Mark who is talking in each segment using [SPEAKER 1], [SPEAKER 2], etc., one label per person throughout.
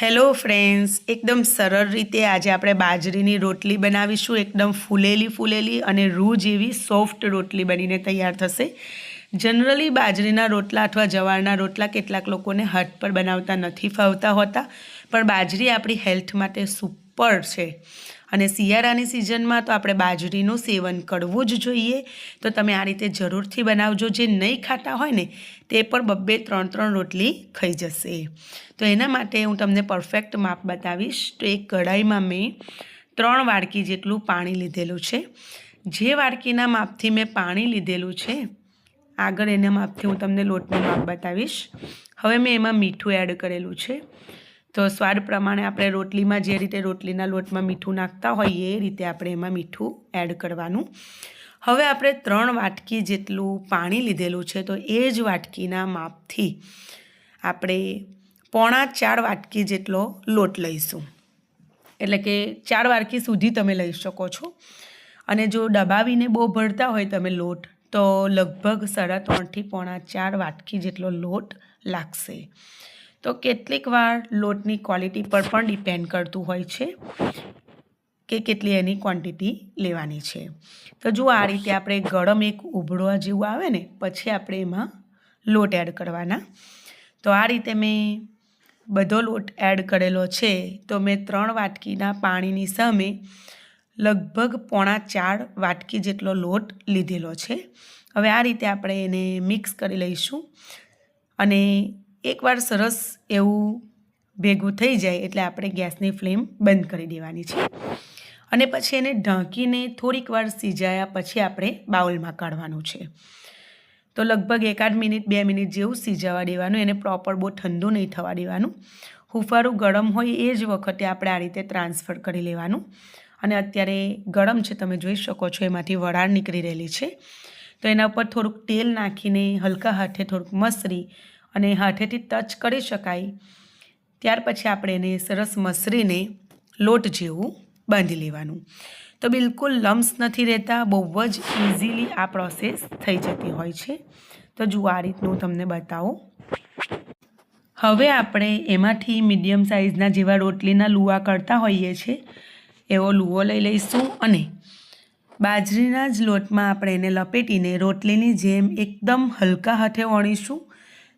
[SPEAKER 1] Hello friends, એકદમ સરળ રીતે આજે આપણે બાજરીની રોટલી બનાવીશું, એકદમ ફૂલેલી ફૂલેલી અને રૂ જેવી સોફ્ટ રોટલી બનીને તૈયાર થશે. જનરલી બાજરીના રોટલા અથવા જવારના રોટલા કેટલાક લોકોને હાથ પર બનાવતા નથી ફાવતા હોતા, પણ બાજરી આપણી હેલ્થ માટે સુપર છે. અને શિયાળાની સિઝનમાં તો આપણે બાજરીનું સેવન કરવું જ જોઈએ. તો તમે આ રીતે જરૂરથી બનાવજો. જે નહીં ખાતા હોય ને, તે પણ બબ્બે ત્રણ ત્રણ રોટલી ખાઈ જશે. તો એના માટે હું તમને પરફેક્ટ માપ બતાવીશ. તો એક કઢાઈમાં મેં ત્રણ વાડકી જેટલું પાણી લીધેલું છે. જે વાડકીના માપથી મેં પાણી લીધેલું છે, આગળ એના માપથી હું તમને લોટનું માપ બતાવીશ. હવે મેં એમાં મીઠું એડ કરેલું છે. તો સ્વાદ પ્રમાણે આપણે રોટલીમાં જે રીતે રોટલીના લોટમાં મીઠું નાખતા હોઈએ એ રીતે આપણે એમાં મીઠું એડ કરવાનું. હવે આપણે ત્રણ વાટકી જેટલું પાણી લીધેલું છે તો એ જ વાટકીના માપથી આપણે પોણા ચાર વાટકી જેટલો લોટ લઈશું. એટલે કે ચાર વાટકી સુધી તમે લઈ શકો છો. અને જો દબાવીને બહુ ભરતા હોય તમે લોટ, તો લગભગ સાડા ત્રણથી પોણા ચાર વાટકી જેટલો લોટ લાગશે. તો કેટલીક વાર લોટની ક્વોલિટી પર પણ ડિપેન્ડ કરતું હોય છે કે કેટલી એની ક્વોન્ટિટી લેવાની છે. તો જો આ રીતે આપણે ગરમ એક ઉભળવા જેવું આવે ને, પછી આપણે એમાં લોટ એડ કરવાના. તો આ રીતે મેં બધો લોટ એડ કરેલો છે. તો મેં ત્રણ વાટકીના પાણીની સામે લગભગ પોણા ચાર વાટકી જેટલો લોટ લીધેલો છે. હવે આ રીતે આપણે એને મિક્સ કરી લઈશું. અને એકવાર સરસ એવું ભેગું થઈ જાય એટલે આપણે ગેસની ફ્લેમ બંધ કરી દેવાની છે. અને પછી એને ઢાંકીને થોડીક વાર સિજાયા પછી આપણે બાઉલમાં કાઢવાનું છે. તો લગભગ એકાદ મિનિટ, બે મિનિટ જેવું સિજાવા દેવાનું, એને પ્રોપર બહુ ઠંડુ નહીં થવા દેવાનું. હુફારું ગરમ હોય એ જ વખતે આપણે આ રીતે ટ્રાન્સફર કરી લેવાનું. અને અત્યારે ગરમ છે, તમે જોઈ શકો છો, એમાંથી વરાળ નીકળી રહેલી છે. તો એના ઉપર થોડુંક તેલ નાખીને, હલકા હાથે થોડુંક મસરી અને હાથેથી ટચ કરી શકાય. ત્યાર પછી આપણે એને સરસ મસરીને લોટ જેવું બાંધી લેવાનું. તો બિલકુલ લમ્સ નથી રહેતા બહુ જ ઇઝીલી આ પ્રોસેસ થઈ જતી હોય છે. તો જુઓ આ રીતનું તમને બતાવું. હવે આપણે એમાંથી મીડિયમ સાઇઝના જેવા રોટલીના લુવા કરતા હોઈએ છીએ. એવો લુવો લઈ લઈશું અને બાજરીના જ લોટમાં આપણે એને લપેટીને રોટલીની જેમ એકદમ હલકા હાથે વણીશું.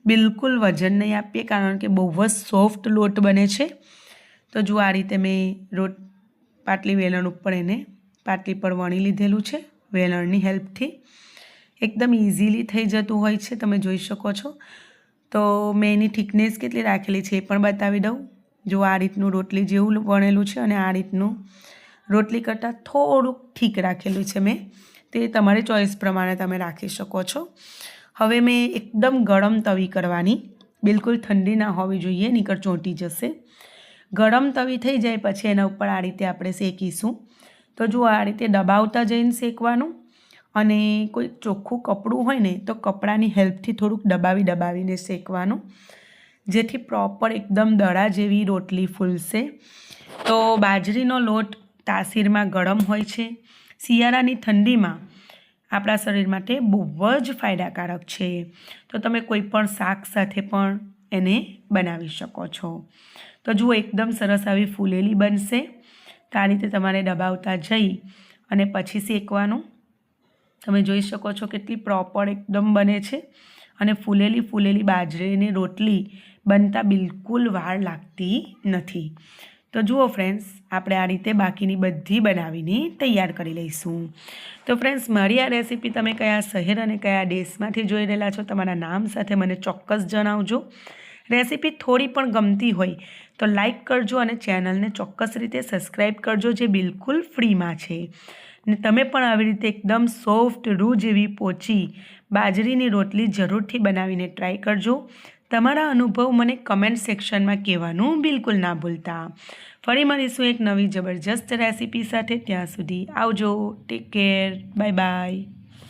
[SPEAKER 1] બિલકુલ વજન નહીં આપીએ, કારણ કે બહુ જ સોફ્ટ લોટ બને છે. તો જો આ રીતે મેં રોટ, પાટલી વેલણ ઉપર એને પાટલી પર વણી લીધેલું છે, વેલણની હેલ્પથી. એકદમ ઇઝીલી થઈ જતું હોય છે, તમે જોઈ શકો છો. તો મેં એની થિકનેસ કેટલી રાખેલી છે એ પણ બતાવી દઉં. જો આ રીતનું રોટલી જેવું વણેલું છે અને આ રીતનું રોટલી કરતાં થોડુંક ઠીક રાખેલું છે મેં. તે તમારી ચોઈસ પ્રમાણે તમે રાખી શકો છો. હવે મેં એકદમ ગરમ તવી કરવાની. બિલકુલ ઠંડી ના હોવી જોઈએ નીકળ ચોંટી જશે. ગરમ તવી થઈ જાય પછી એના ઉપર આ રીતે આપણે શેકીશું. તો જુઓ, આ રીતે દબાવતા જઈને શેકવાનું. અને કોઈ ચોખ્ખું કપડું હોય ને, તો કપડાની હેલ્પથી થોડુંક દબાવી દબાવીને શેકવાનું. જેથી પ્રોપર એકદમ દડા જેવી રોટલી ફૂલશે. તો બાજરીનો લોટ તાસીરમાં ગરમ હોય છે. શિયાળાની ઠંડીમાં આપણા શરીર માટે બહુ જ ફાયદાકારક છે. તો તમે કોઈ પણ શાક સાથે પણ એને બનાવી શકો છો. તો જુઓ, એકદમ સરસ આવી ફૂલેલી બનશે. તો આ રીતે તમારે દબાવતા જઈ અને પછી શેકવાનું. તમે જોઈ શકો છો કેટલી પ્રોપર એકદમ બને છે. અને ફૂલેલી ફૂલેલી બાજરીની રોટલી બનતા બિલકુલ વાર લાગતી નથી. તો જુઓ ફ્રેન્ડ્સ આપણે આ રીતે બાકીની બધી બનાવીને તૈયાર કરી લઈશું. તો ફ્રેન્ડ્સ મારી આ રેસીપી તમે કયા શહેર અને કયા દેશમાંથી જોઈ રહેલા છો તમારા નામ સાથે મને ચોક્કસ જણાવજો. રેસીપી થોડી પણ ગમતી હોય તો લાઈક કરજો અને ચેનલને ચોક્કસ રીતે સબસ્ક્રાઈબ કરજો જે બિલકુલ ફ્રીમાં છે. ને તમે પણ આવી રીતે એકદમ સોફ્ટ રૂ જેવી પોચી બાજરીની રોટલી જરૂરથી બનાવીને ટ્રાય કરજો. તમારા અનુભવ મને કમેન્ટ સેક્શનમાં કહેવાનું બિલકુલ ના ભૂલતા. ફરી મળીશું એક નવી જબરજસ્ત રેસીપી સાથે. ત્યાં સુધી આવજો. Take care bye bye